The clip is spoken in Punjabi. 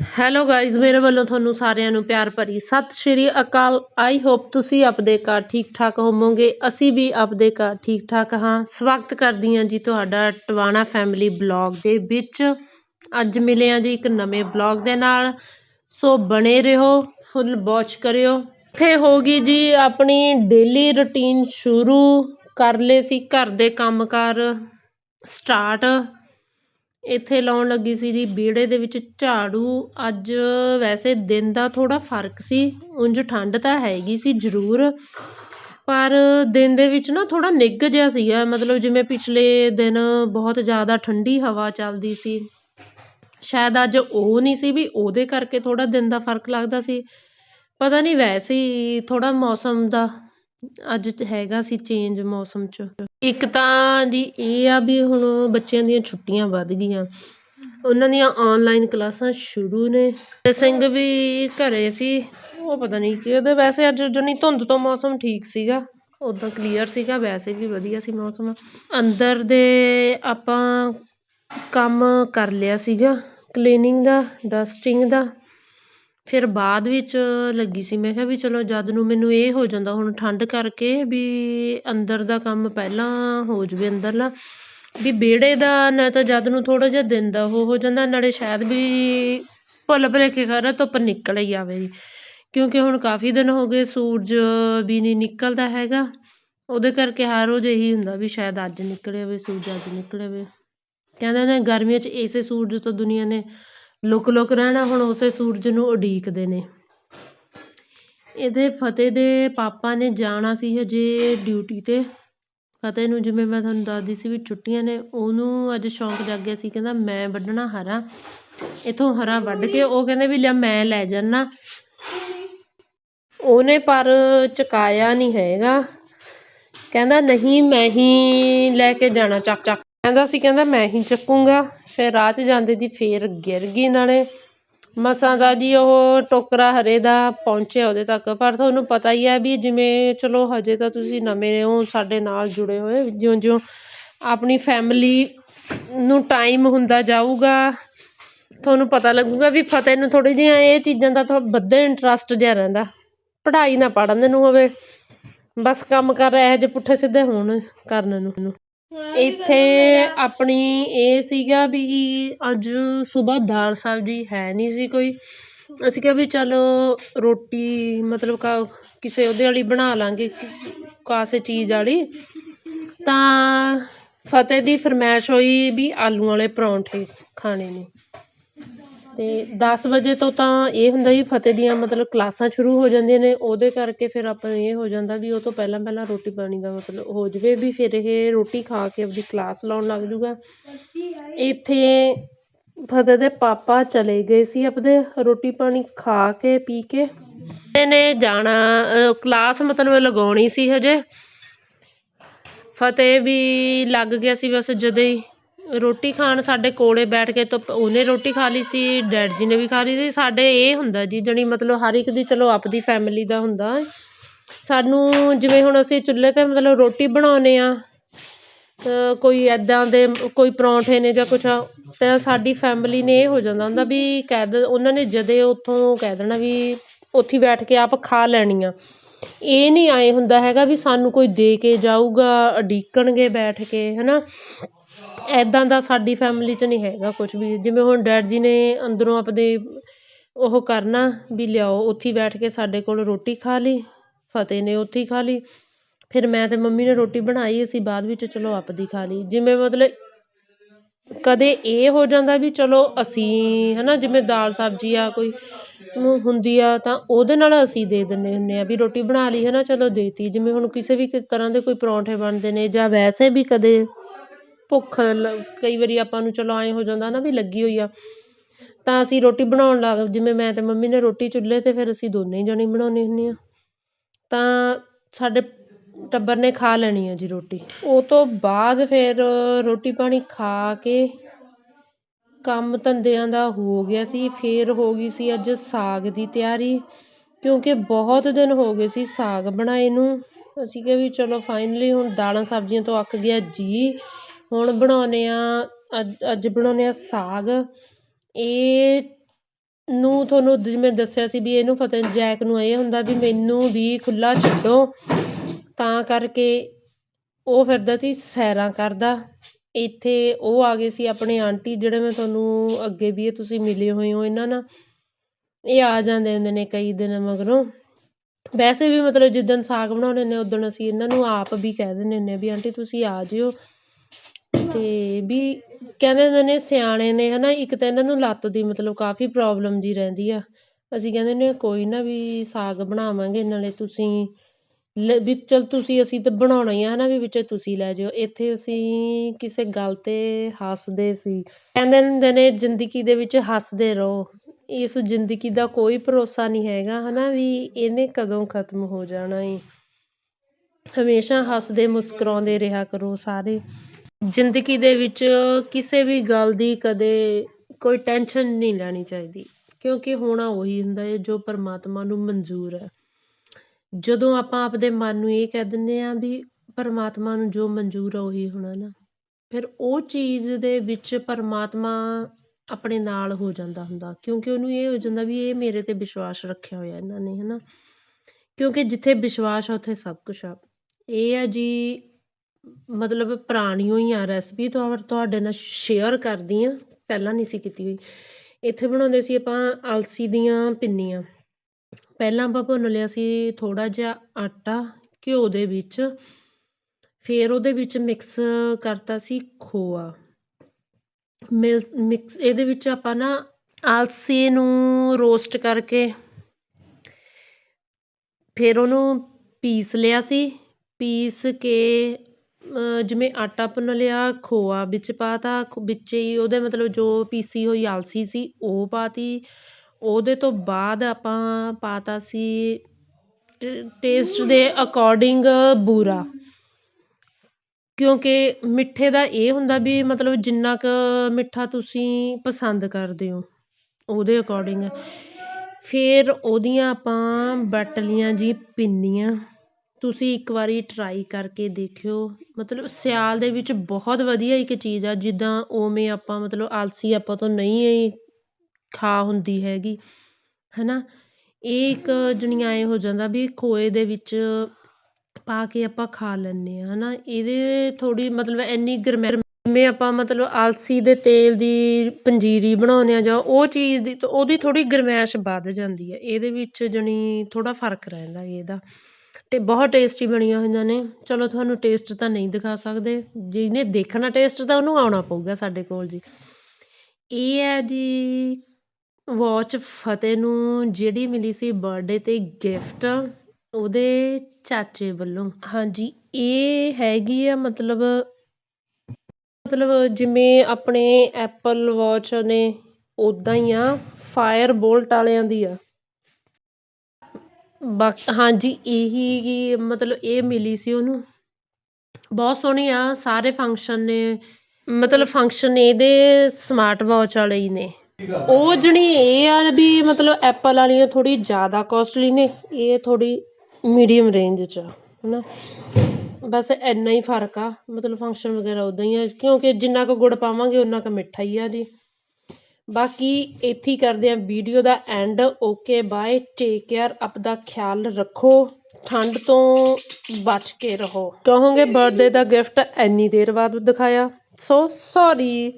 ਹੈਲੋ ਗਾਇਜ਼ ਮੇਰੇ ਵੱਲੋਂ ਤੁਹਾਨੂੰ ਸਾਰਿਆਂ ਨੂੰ ਪਿਆਰ ਭਰੀ ਸਤਿ ਸ਼੍ਰੀ ਅਕਾਲ। ਆਈ ਹੋਪ ਤੁਸੀਂ ਆਪਦੇ ਘਰ ਠੀਕ ਠਾਕ ਹੋਵੋਗੇ। ਅਸੀਂ ਵੀ ਆਪਦੇ ਘਰ ਠੀਕ ਠਾਕ ਹਾਂ। ਸਵਾਗਤ ਕਰਦੀ ਹਾਂ ਜੀ ਤੁਹਾਡਾ ਟਵਾਣਾ ਫੈਮਿਲੀ ਬਲੌਗ ਦੇ ਵਿੱਚ। ਅੱਜ ਮਿਲੇ ਹਾਂ ਜੀ ਇੱਕ ਨਵੇਂ ਬਲੌਗ ਦੇ ਨਾਲ। ਸੋ ਬਣੇ ਰਹੋ ਫੁੱਲ ਵਾਚ ਕਰਿਓ। ਇੱਥੇ ਹੋ ਗਈ ਜੀ ਆਪਣੀ ਡੇਲੀ ਰੁਟੀਨ ਸ਼ੁਰੂ। ਕਰ ਲਏ ਸੀ ਘਰ ਦੇ ਕੰਮਕਾਰ ਸਟਾਰਟ ਇੱਥੇ ਲਾਉਣ ਲੱਗੀ ਸੀ ਜੀ, ਵਿਹੜੇ ਦੇ ਵਿੱਚ ਝਾੜੂ। ਅੱਜ ਵੈਸੇ ਦਿਨ ਦਾ ਥੋੜ੍ਹਾ ਫ਼ਰਕ ਸੀ, ਉਂਝ ਠੰਡ ਤਾਂ ਹੈਗੀ ਸੀ ਜ਼ਰੂਰ, ਪਰ ਦਿਨ ਦੇ ਵਿੱਚ ਨਾ ਥੋੜ੍ਹਾ ਨਿੱਘ ਜਿਹਾ ਸੀਗਾ, ਮਤਲਬ ਜਿਵੇਂ ਪਿਛਲੇ ਦਿਨ ਬਹੁਤ ਜ਼ਿਆਦਾ ਠੰਡੀ ਹਵਾ ਚੱਲਦੀ ਸੀ। ਸ਼ਾਇਦ ਅੱਜ ਉਹ ਨਹੀਂ ਸੀ ਵੀ ਉਹਦੇ ਕਰਕੇ ਥੋੜ੍ਹਾ ਦਿਨ ਦਾ ਫ਼ਰਕ ਲੱਗਦਾ ਸੀ। ਪਤਾ ਨਹੀਂ ਵੈਸੇ ਹੀ ਥੋੜ੍ਹਾ ਮੌਸਮ ਦਾ ਅੱਜ ਹੈਗਾ ਸੀ ਚੇਂਜ ਮੌਸਮ 'ਚ। ਇੱਕ ਤਾਂ ਜੀ ਇਹ ਆ ਵੀ ਹੁਣ ਬੱਚਿਆਂ ਦੀਆਂ ਛੁੱਟੀਆਂ ਵੱਧ ਗਈਆਂ। ਉਹਨਾਂ ਦੀਆਂ ਆਨਲਾਈਨ ਕਲਾਸਾਂ ਸ਼ੁਰੂ ਨੇ। ਅਤੇ ਸਿੰਘ ਵੀ ਘਰੇ ਸੀ, ਉਹ ਪਤਾ ਨਹੀਂ ਕਿ ਉਹਦੇ ਵੈਸੇ ਅੱਜ ਜਣੀ ਧੁੰਦ ਤੋਂ ਮੌਸਮ ਠੀਕ ਸੀਗਾ। ਉੱਦਾਂ ਕਲੀਅਰ ਸੀਗਾ, ਵੈਸੇ ਵੀ ਵਧੀਆ ਸੀ ਮੌਸਮ। ਅੰਦਰ ਦੇ ਆਪਾਂ ਕੰਮ ਕਰ ਲਿਆ ਸੀਗਾ। ਕਲੀਨਿੰਗ ਦਾ ਡਸਟਿੰਗ ਦਾ। ਫਿਰ ਬਾਅਦ ਵਿੱਚ ਲੱਗੀ ਸੀ, ਮੈਂ ਕਿਹਾ ਵੀ ਚਲੋ ਜਦ ਨੂੰ ਮੈਨੂੰ ਇਹ ਹੋ ਜਾਂਦਾ, ਹੁਣ ਠੰਡ ਕਰਕੇ ਵੀ ਅੰਦਰ ਦਾ ਕੰਮ ਪਹਿਲਾਂ ਹੋ ਜਾਵੇ ਅੰਦਰਲਾ, ਵੀ ਵਿਹੜੇ ਦਾ ਨਾ ਤਾਂ ਜਦ ਨੂੰ ਥੋੜ੍ਹਾ ਜਿਹਾ ਦਿਨ ਦਾ ਉਹ ਹੋ ਜਾਂਦਾ, ਨਾਲੇ ਸ਼ਾਇਦ ਵੀ ਭੁੱਲ ਭੁਲੇਖੇ ਕਰ ਧੁੱਪ ਨਿਕਲ ਹੀ ਆਵੇ ਜੀ। ਕਿਉਂਕਿ ਹੁਣ ਕਾਫੀ ਦਿਨ ਹੋ ਗਏ ਸੂਰਜ ਵੀ ਨਹੀਂ ਨਿਕਲਦਾ ਹੈਗਾ, ਉਹਦੇ ਕਰਕੇ ਹਰ ਰੋਜ਼ ਇਹੀ ਹੁੰਦਾ ਵੀ ਸ਼ਾਇਦ ਅੱਜ ਨਿਕਲੇ ਹੋਵੇ, ਸੂਰਜ ਅੱਜ ਨਿਕਲ ਹੋਵੇ। ਕਹਿੰਦੇ ਨੇ ਗਰਮੀਆਂ 'ਚ ਇਸੇ ਸੂਰਜ ਤੋਂ ਦੁਨੀਆ ਨੇ ਲੁਕ ਲੁਕ ਰਹਿਣਾ ਹੁਣ ਉਸੇ ਸੂਰਜ ਨੂੰ ਉਡੀਕਦੇ ਨੇ। ਇਹਦੇ ਫਤਿਹ ਦੇ ਪਾਪਾ ਨੇ ਜਾਣਾ ਸੀ ਹਜੇ ਡਿਊਟੀ ਤੇ। ਫਤਿਹ ਨੂੰ ਜਿਵੇਂ ਮੈਂ ਤੁਹਾਨੂੰ ਦੱਸਦੀ ਸੀ ਵੀ ਛੁੱਟੀਆਂ ਨੇ, ਉਹਨੂੰ ਅੱਜ ਸ਼ੌਂਕ ਜਾਗਿਆ ਸੀ, ਕਹਿੰਦਾ ਮੈਂ ਵੱਢਣਾ ਹਰਾ। ਇਥੋਂ ਹਰਾ ਵੱਢ ਕੇ ਉਹ ਕਹਿੰਦੇ ਵੀ ਲਿਆ ਮੈਂ ਲੈ ਜਾਣਾ ਉਹਨੇ ਪਰ ਚਕਾਇਆ ਨਹੀਂ ਹੈਗਾ। ਕਹਿੰਦਾ ਨਹੀਂ, ਮੈਂ ਹੀ ਲੈ ਕੇ ਜਾਣਾ ਚੱਕ ਚੱਕ ਕਹਿੰਦਾ ਸੀ, ਕਹਿੰਦਾ ਮੈਂ ਹੀ ਚੱਕੂੰਗਾ। ਫਿਰ ਰਾਹ 'ਚ ਜਾਂਦੇ ਦੀ ਫਿਰ ਗਿਰ ਗਈ ਨਾਲੇ। ਮਸਾਂ ਦਾ ਜੀ ਉਹ ਟੋਕਰਾ ਹਰੇ ਦਾ ਪਹੁੰਚਿਆ ਉਹਦੇ ਤੱਕ। ਪਰ ਤੁਹਾਨੂੰ ਪਤਾ ਹੀ ਹੈ ਵੀ ਜਿਵੇਂ, ਚਲੋ ਹਜੇ ਤਾਂ ਤੁਸੀਂ ਨਵੇਂ ਹੋ, ਸਾਡੇ ਨਾਲ ਜੁੜੇ ਹੋਏ ਜਿਉਂ ਜਿਉਂ ਆਪਣੀ ਫੈਮਿਲੀ ਨੂੰ ਟਾਈਮ ਹੁੰਦਾ ਜਾਊਗਾ, ਤੁਹਾਨੂੰ ਪਤਾ ਲੱਗੂਗਾ ਵੀ ਫਤਿਹ ਨੂੰ ਥੋੜ੍ਹੀ ਜਿਹੀਆਂ ਇਹ ਚੀਜ਼ਾਂ ਦਾ ਤਾਂ ਵੱਧਾ ਇੰਟਰਸਟ ਜਿਹਾ ਰਹਿੰਦਾ। ਪੜ੍ਹਾਈ ਨਾ ਪੜ੍ਹਨ ਨੂੰ ਹੋਵੇ। ਬਸ ਕੰਮ ਕਰ ਇਹੋ ਜਿਹੇ ਪੁੱਠੇ ਸਿੱਧੇ ਹੋਣ ਕਰਨ ਨੂੰ। ਇੱਥੇ ਆਪਣੀ ਇਹ ਸੀਗਾ ਵੀ ਅੱਜ ਸਵੇਰ ਦਾਲ ਸਬਜ਼ੀ ਹੈ ਨਹੀਂ ਸੀ ਕੋਈ। ਅਸੀਂ ਕਿਹਾ ਵੀ ਚਲੋ ਰੋਟੀ ਮਤਲਬ ਕਾ ਕਿਸੇ ਉਹਦੇ ਵਾਲੀ ਬਣਾ ਲਾਂਗੇ ਕਾਸੇ ਚੀਜ਼ ਵਾਲੀ। ਤਾਂ ਫਤਿਹ ਦੀ ਫਰਮਾਇਸ਼ ਹੋਈ ਵੀ ਆਲੂ ਵਾਲੇ ਪਰੌਂਠੇ ਖਾਣੇ ਨੇ। ਅਤੇ ਦਸ ਵਜੇ ਤੋਂ ਤਾਂ ਇਹ ਹੁੰਦਾ ਜੀ ਫਤਿਹ ਦੀਆਂ ਮਤਲਬ ਕਲਾਸਾਂ ਸ਼ੁਰੂ ਹੋ ਜਾਂਦੀਆਂ ਨੇ, ਉਹਦੇ ਕਰਕੇ ਫਿਰ ਆਪਾਂ ਨੂੰ ਇਹ ਹੋ ਜਾਂਦਾ ਵੀ ਉਹ ਤੋਂ ਪਹਿਲਾਂ ਪਹਿਲਾਂ ਰੋਟੀ ਪਾਣੀ ਦਾ ਮਤਲਬ ਹੋ ਜਾਵੇ ਵੀ ਫਿਰ ਇਹ ਰੋਟੀ ਖਾ ਕੇ ਆਪਦੀ ਕਲਾਸ ਲਾਉਣ ਲੱਗ ਜੂਗਾ। ਇੱਥੇ ਫਤਿਹ ਦੇ ਪਾਪਾ ਚਲੇ ਗਏ ਸੀ ਆਪਣੇ ਰੋਟੀ ਪਾਣੀ ਖਾ ਕੇ, ਪੀ ਕੇ। ਇਹਨੇ ਜਾਣਾ ਕਲਾਸ ਮਤਲਬ ਲਗਾਉਣੀ ਸੀ ਹਜੇ। ਫਤਿਹ ਵੀ ਲੱਗ ਗਿਆ ਸੀ ਬਸ ਜਦੇ ਹੀ। ਰੋਟੀ ਖਾਣ ਸਾਡੇ ਕੋਲੇ ਬੈਠ ਕੇ ਤਾਂ ਉਹਨੇ ਰੋਟੀ ਖਾ ਲਈ ਸੀ, ਡੈਡ ਜੀ ਨੇ ਵੀ ਖਾ ਲਈ ਸੀ। ਸਾਡੇ ਇਹ ਹੁੰਦਾ ਜੀ, ਜਾਣੀ ਮਤਲਬ ਹਰ ਇੱਕ ਦੀ ਚਲੋ ਆਪਦੀ ਫੈਮਿਲੀ ਦਾ ਹੁੰਦਾ। ਸਾਨੂੰ ਜਿਵੇਂ ਹੁਣ ਅਸੀਂ ਚੁੱਲ੍ਹੇ 'ਤੇ ਮਤਲਬ ਰੋਟੀ ਬਣਾਉਂਦੇ ਹਾਂ ਕੋਈ ਇੱਦਾਂ ਦੇ ਕੋਈ ਪਰੌਂਠੇ ਨੇ ਜਾਂ ਕੁਛ ਤਾਂ ਸਾਡੀ ਫੈਮਿਲੀ ਨੇ ਇਹ ਹੋ ਜਾਂਦਾ ਹੁੰਦਾ ਵੀ ਕਹਿ ਦ, ਉਹਨਾਂ ਨੇ ਜਦੇ ਉੱਥੋਂ ਕਹਿ ਦੇਣਾ ਵੀ ਉੱਥੇ ਬੈਠ ਕੇ ਆਪ ਖਾ ਲੈਣੀ ਆ ਇਹ ਨਹੀਂ ਆਏ ਹੁੰਦਾ ਹੈਗਾ ਵੀ ਸਾਨੂੰ ਕੋਈ ਦੇ ਕੇ ਜਾਊਗਾ, ਉਡੀਕਣਗੇ ਬੈਠ ਕੇ ਹੈ ਨਾ ਇੱਦਾਂ ਦਾ ਸਾਡੀ ਫੈਮਿਲੀ 'ਚ ਨਹੀਂ ਹੈਗਾ ਕੁਛ ਵੀ। ਜਿਵੇਂ ਹੁਣ ਡੈਡ ਜੀ ਨੇ ਅੰਦਰੋਂ ਆਪਣੇ ਉਹ ਕਰਨਾ ਵੀ ਲਿਆਓ, ਉੱਥੇ ਬੈਠ ਕੇ ਸਾਡੇ ਕੋਲ ਰੋਟੀ ਖਾ ਲਈ, ਫਤਿਹ ਨੇ ਉੱਥੇ ਹੀ ਖਾ ਲਈ। ਫਿਰ ਮੈਂ ਅਤੇ ਮੰਮੀ ਨੇ ਰੋਟੀ ਬਣਾਈ, ਅਸੀਂ ਬਾਅਦ ਵਿੱਚ ਚਲੋ ਆਪਦੀ ਖਾ ਲਈ। ਜਿਵੇਂ ਮਤਲਬ ਕਦੇ ਇਹ ਹੋ ਜਾਂਦਾ ਵੀ ਚਲੋ ਅਸੀਂ ਹੈ ਨਾ ਜਿਵੇਂ ਦਾਲ ਸਬਜ਼ੀ ਆ ਕੋਈ ਹੁੰਦੀ ਆ, ਤਾਂ ਉਹਦੇ ਨਾਲ ਅਸੀਂ ਦੇ ਦਿੰਦੇ ਹੁੰਦੇ ਹਾਂ ਵੀ ਰੋਟੀ ਬਣਾ ਲਈ ਹੈ ਨਾ ਚਲੋ ਦੇ ਤੀ ਜਿਵੇਂ ਹੁਣ ਕਿਸੇ ਵੀ ਤਰ੍ਹਾਂ ਦੇ ਕੋਈ ਪਰੌਂਠੇ ਬਣਦੇ ਨੇ ਜਾਂ ਵੈਸੇ ਵੀ ਕਦੇ ਭੁੱਖ ਕਈ ਵਾਰੀ ਆਪਾਂ ਨੂੰ ਚਲੋ ਐਂ ਹੋ ਜਾਂਦਾ ਨਾ ਵੀ ਲੱਗੀ ਹੋਈ ਆ। ਤਾਂ ਅਸੀਂ ਰੋਟੀ ਬਣਾਉਣ ਲੱਗ ਜਿਵੇਂ ਮੈਂ ਅਤੇ ਮੰਮੀ ਨੇ ਰੋਟੀ ਚੁੱਲ੍ਹੇ 'ਤੇ ਫਿਰ ਅਸੀਂ ਦੋਨੇ ਜਣੇ ਬਣਾਉਂਦੇ ਹੁੰਦੇ ਹਾਂ। ਤਾਂ ਸਾਡੇ ਟੱਬਰ ਨੇ ਖਾ ਲੈਣੀ ਆ ਜੀ ਰੋਟੀ। ਉਹ ਤੋਂ ਬਾਅਦ ਫਿਰ ਰੋਟੀ ਪਾਣੀ ਖਾ ਕੇ ਕੰਮ ਧੰਦਿਆਂ ਦਾ ਹੋ ਗਿਆ ਸੀ, ਫਿਰ ਹੋ ਗਈ ਸੀ ਅੱਜ ਸਾਗ ਦੀ ਤਿਆਰੀ। ਕਿਉਂਕਿ ਬਹੁਤ ਦਿਨ ਹੋ ਗਏ ਸੀ ਸਾਗ ਬਣਾਏ ਨੂੰ। ਅਸੀਂ ਕਿਹਾ ਵੀ ਚਲੋ ਫਾਈਨਲੀ ਹੁਣ ਦਾਲਾਂ ਸਬਜ਼ੀਆਂ ਤੋਂ ਅੱਕ ਗਿਆ ਜੀ। ਹੁਣ ਬਣਾਉਂਦੇ ਹਾਂ, ਅੱਜ ਅੱਜ ਬਣਾਉਂਦੇ ਹਾਂ ਸਾਗ। ਇਹ ਨੂੰ ਤੁਹਾਨੂੰ ਜਿਵੇਂ ਦੱਸਿਆ ਸੀ ਵੀ ਇਹਨੂੰ ਫਤਿਹ ਜੈਕ ਨੂੰ ਇਹ ਹੁੰਦਾ ਵੀ ਮੈਨੂੰ ਵੀ ਖੁੱਲ੍ਹਾ ਛੱਡੋ। ਤਾਂ ਕਰਕੇ ਉਹ ਫਿਰਦਾ ਸੀ, ਸੈਰਾਂ ਕਰਦਾ। ਇੱਥੇ ਉਹ ਆ ਗਏ ਸੀ ਆਪਣੇ ਆਂਟੀ, ਜਿਹੜੇ ਮੈਂ ਤੁਹਾਨੂੰ ਅੱਗੇ ਵੀ ਤੁਸੀਂ ਮਿਲੇ ਹੋਏ ਹੋ ਇਹਨਾਂ ਨਾਲ। ਇਹ ਆ ਜਾਂਦੇ ਹੁੰਦੇ ਨੇ ਕਈ ਦਿਨ ਮਗਰੋਂ। ਵੈਸੇ ਵੀ ਮਤਲਬ ਜਿੱਦਣ ਸਾਗ ਬਣਾਉਂਦੇ ਹੁੰਦੇ ਉਦਣ ਅਸੀਂ ਇਹਨਾਂ ਨੂੰ ਆਪ ਵੀ ਕਹਿ ਦਿੰਦੇ ਹੁੰਦੇ ਵੀ ਆਂਟੀ ਤੁਸੀਂ ਆ ਜਿਓ। ਤੇ ਵੀ ਕਹਿੰਦੇ ਹੁੰਦੇ ਨੇ ਸਿਆਣੇ ਨੇ, ਹਨਾ, ਇੱਕ ਤਾਂ ਇਹਨਾਂ ਨੂੰ ਲੱਤ ਦੀ ਮਤਲਬ ਕਾਫੀ ਪ੍ਰੋਬਲਮ ਜੀ ਰਹਿੰਦੀ ਆ। ਅਸੀਂ ਕਹਿੰਦੇ ਹੁੰਦੇ ਕੋਈ ਨਾ ਵੀ ਸਾਗ ਬਣਾਵਾਂਗੇ, ਨਾਲੇ ਤੁਸੀਂ ਲ, ਵੀ ਚੱਲ ਤੁਸੀਂ, ਅਸੀਂ ਤਾਂ ਬਣਾਉਣਾ ਹੀ ਆ, ਹਨਾ, ਵੀ ਵਿੱਚ ਤੁਸੀਂ ਲੈ ਜਾਇਓ। ਇੱਥੇ ਅਸੀਂ ਕਿਸੇ ਗੱਲ ਤੇ ਹੱਸਦੇ ਸੀ। ਕਹਿੰਦੇ ਹੁੰਦੇ ਨੇ, ਜ਼ਿੰਦਗੀ ਦੇ ਵਿੱਚ ਹੱਸਦੇ ਰਹੋ। ਇਸ ਜ਼ਿੰਦਗੀ ਦਾ ਕੋਈ ਭਰੋਸਾ ਨਹੀਂ ਹੈਗਾ, ਹਨਾ, ਵੀ ਇਹਨੇ ਕਦੋਂ ਖਤਮ ਹੋ ਜਾਣਾ ਏ ਹਮੇਸ਼ਾ ਹੱਸਦੇ ਮੁਸਕਰਾਉਂਦੇ ਰਿਹਾ ਕਰੋ ਸਾਰੇ। ਜ਼ਿੰਦਗੀ ਦੇ ਵਿੱਚ ਕਿਸੇ ਵੀ ਗੱਲ ਦੀ ਕਦੇ ਕੋਈ ਟੈਨਸ਼ਨ ਨਹੀਂ ਲੈਣੀ ਚਾਹੀਦੀ, ਕਿਉਂਕਿ ਹੋਣਾ ਉਹੀ ਹੁੰਦਾ ਹੈ ਜੋ ਪਰਮਾਤਮਾ ਨੂੰ ਮਨਜ਼ੂਰ ਹੈ। ਜਦੋਂ ਆਪਾਂ ਆਪਦੇ ਮਨ ਨੂੰ ਇਹ ਕਹਿ ਦਿੰਦੇ ਹਾਂ ਵੀ ਪਰਮਾਤਮਾ ਨੂੰ ਜੋ ਮਨਜ਼ੂਰ ਆ ਉਹੀ ਹੋਣਾ ਨਾ, ਫਿਰ ਉਹ ਚੀਜ਼ ਦੇ ਵਿੱਚ ਪਰਮਾਤਮਾ ਆਪਣੇ ਨਾਲ ਹੋ ਜਾਂਦਾ ਹੁੰਦਾ, ਕਿਉਂਕਿ ਉਹਨੂੰ ਇਹ ਹੋ ਜਾਂਦਾ ਵੀ ਇਹ ਮੇਰੇ ਤੇ ਵਿਸ਼ਵਾਸ ਰੱਖਿਆ ਹੋਇਆ ਇਹਨਾਂ ਨੇ ਹੈ ਨਾ ਕਿਉਂਕਿ ਜਿੱਥੇ ਵਿਸ਼ਵਾਸ ਆ ਉੱਥੇ ਸਭ ਕੁਛ ਆ। ਇਹ ਆ ਜੀ ਮਤਲਬ ਪੁਰਾਣੀ ਹੋਈ ਆ ਰੈਸਪੀ ਤੁਹਾਡੇ ਨਾਲ ਸ਼ੇਅਰ ਕਰਦੀ ਹਾਂ। ਪਹਿਲਾਂ ਨਹੀਂ ਸੀ ਕੀਤੀ ਹੋਈ। ਇੱਥੇ ਬਣਾਉਂਦੇ ਸੀ ਆਪਾਂ ਅਲਸੀ ਦੀਆਂ ਪਿੰਨੀਆਂ। ਪਹਿਲਾਂ ਆਪਾਂ ਭੁੰਨ ਲਿਆ ਸੀ ਥੋੜ੍ਹਾ ਜਿਹਾ ਆਟਾ ਘਿਓ ਦੇ ਵਿੱਚ। ਫਿਰ ਉਹਦੇ ਵਿੱਚ ਮਿਕਸ ਕਰਤਾ ਸੀ ਖੋਆ। ਮਿਕਸ ਇਹਦੇ ਵਿੱਚ ਆਪਾਂ ਨਾ ਆਲਸੀ ਨੂੰ ਰੋਸਟ ਕਰਕੇ ਫਿਰ ਉਹਨੂੰ ਪੀਸ ਲਿਆ ਸੀ। ਪੀਸ ਕੇ ਜਿਵੇਂ ਆਟਾ ਭੁੰਨ ਲਿਆ, ਖੋਆ ਵਿੱਚ ਪਾ ਪਾਤਾ ਵਿੱਚ ਹੀ ਉਹਦੇ ਮਤਲਬ ਜੋ ਪੀਸੀ ਹੋਈ ਅਲਸੀ ਸੀ, ਉਹ ਪਾ ਤੀ ਉਹਦੇ ਤੋਂ ਬਾਅਦ ਆਪਾਂ ਪਾ ਤਾ ਸੀ ਟੇਸਟ ਦੇ ਅਕੋਰਡਿੰਗ ਬੂਰਾ। ਕਿਉਂਕਿ ਮਿੱਠੇ ਦਾ ਇਹ ਹੁੰਦਾ ਵੀ ਮਤਲਬ ਜਿੰਨਾ ਕੁ ਮਿੱਠਾ ਤੁਸੀਂ ਪਸੰਦ ਕਰਦੇ ਹੋ, ਉਹਦੇ ਅਕੋਰਡਿੰਗ। ਫਿਰ ਉਹਦੀਆਂ ਆਪਾਂ ਬਾਟਲੀਆਂ ਜੀ ਪਿੰਨੀਆਂ। ਤੁਸੀਂ ਇੱਕ ਵਾਰੀ ਟਰਾਈ ਕਰਕੇ ਦੇਖਿਓ। ਮਤਲਬ ਸਿਆਲ ਦੇ ਵਿੱਚ ਬਹੁਤ ਵਧੀਆ ਇੱਕ ਚੀਜ਼ ਆ, ਜਿੱਦਾਂ ਉਵੇਂ ਆਪਾਂ ਮਤਲਬ ਆਲਸੀ ਆਪਾਂ ਤੋਂ ਨਹੀਂ ਖਾ ਹੁੰਦੀ ਹੈਗੀ ਹੈ ਨਾ ਇਹ ਇੱਕ ਜਣੀਆਂ ਐਂ ਹੋ ਜਾਂਦਾ ਵੀ ਖੋਏ ਦੇ ਵਿੱਚ ਪਾ ਕੇ ਆਪਾਂ ਖਾ ਲੈਂਦੇ ਹਾਂ ਹੈ ਨਾ ਇਹਦੇ ਥੋੜ੍ਹੀ ਮਤਲਬ ਇੰਨੀ ਗਰਮੈ, ਜਿਵੇਂ ਆਪਾਂ ਮਤਲਬ ਆਲਸੀ ਦੇ ਤੇਲ ਦੀ ਪੰਜੀਰੀ ਬਣਾਉਂਦੇ ਹਾਂ ਜਾਂ ਉਹ ਚੀਜ਼ ਦੀ ਉਹਦੀ ਥੋੜ੍ਹੀ ਗਰਮੈਸ਼ ਵੱਧ ਜਾਂਦੀ ਹੈ। ਇਹਦੇ ਵਿੱਚ ਜਾਣੀ ਥੋੜ੍ਹਾ ਫ਼ਰਕ ਰਹਿੰਦਾ ਇਹਦਾ। ਅਤੇ ਬਹੁਤ ਟੇਸਟੀ ਬਣੀਆਂ ਹੋਈਆਂ ਨੇ। ਚਲੋ ਤੁਹਾਨੂੰ ਟੇਸਟ ਤਾਂ ਨਹੀਂ ਦਿਖਾ ਸਕਦੇ। ਜਿਹਨੇ ਦੇਖਣਾ ਟੇਸਟ ਤਾਂ ਉਹਨੂੰ ਆਉਣਾ ਪਊਗਾ ਸਾਡੇ ਕੋਲ ਜੀ। ਇਹ ਹੈ ਜੀ ਵੋਚ ਫਤਿਹ ਨੂੰ ਜਿਹੜੀ ਮਿਲੀ ਸੀ ਬਰਥਡੇ ਤੇ ਗਿਫਟ ਉਹਦੇ ਚਾਚੇ ਵੱਲੋਂ। ਹਾਂਜੀ, ਇਹ ਹੈਗੀ ਆ ਮਤਲਬ ਮਤਲਬ ਜਿਵੇਂ ਆਪਣੇ ਐਪਲ ਵਾਚ ਨੇ ਉੱਦਾਂ ਹੀ ਆ ਫਾਇਰ ਬੋਲਟ ਵਾਲਿਆਂ ਦੀ ਆ। ਬਾਕੀ ਹਾਂਜੀ ਇਹੀ ਮਤਲਬ ਇਹ ਮਿਲੀ ਸੀ ਉਹਨੂੰ। ਬਹੁਤ ਸੋਹਣੀ ਆ ਸਾਰੇ ਫੰਕਸ਼ਨ ਨੇ। ਮਤਲਬ ਫੰਕਸ਼ਨ ਇਹਦੇ ਸਮਾਰਟ ਵਾਚ ਵਾਲੇ ਹੀ ਨੇ। ਉਹ ਜਣੀ ਇਹ ਆ ਵੀ ਮਤਲਬ ਐਪਲ ਵਾਲੀਆਂ ਥੋੜੀ ਜ਼ਿਆਦਾ ਕੋਸਟਲੀ ਨੇ ਇਹ ਥੋੜੀ ਮੀਡੀਅਮ ਰੇਂਜ 'ਚ ਹਨਾ। ਬਸ ਇੰਨਾ ਹੀ ਫ਼ਰਕ ਆ ਮਤਲਬ ਫੰਕਸ਼ਨ ਵਗੈਰਾ ਉਦਾਂ ਹੀ ਆ ਕਿਉਂਕਿ ਜਿੰਨਾ ਕੁ ਗੁੜ ਪਾਵਾਂਗੇ ਉਨਾ ਕੁ ਮਿੱਠਾ ਹੀ ਆ ਜੀ। ਬਾਕੀ ਇੱਥੇ ਹੀ ਕਰਦੇ ਹਾਂ ਵੀਡੀਓ ਦਾ end okay bye take care ਆਪਦਾ ਖਿਆਲ ਰੱਖੋ। ਠੰਡ ਤੋਂ ਬਚ ਕੇ ਰਹੋ। ਕਹੋਗੇ ਬਰਥਡੇ ਦਾ ਗਿਫਟ ਇੰਨੀ ਦੇਰ ਬਾਅਦ ਦਿਖਾਇਆ। So sorry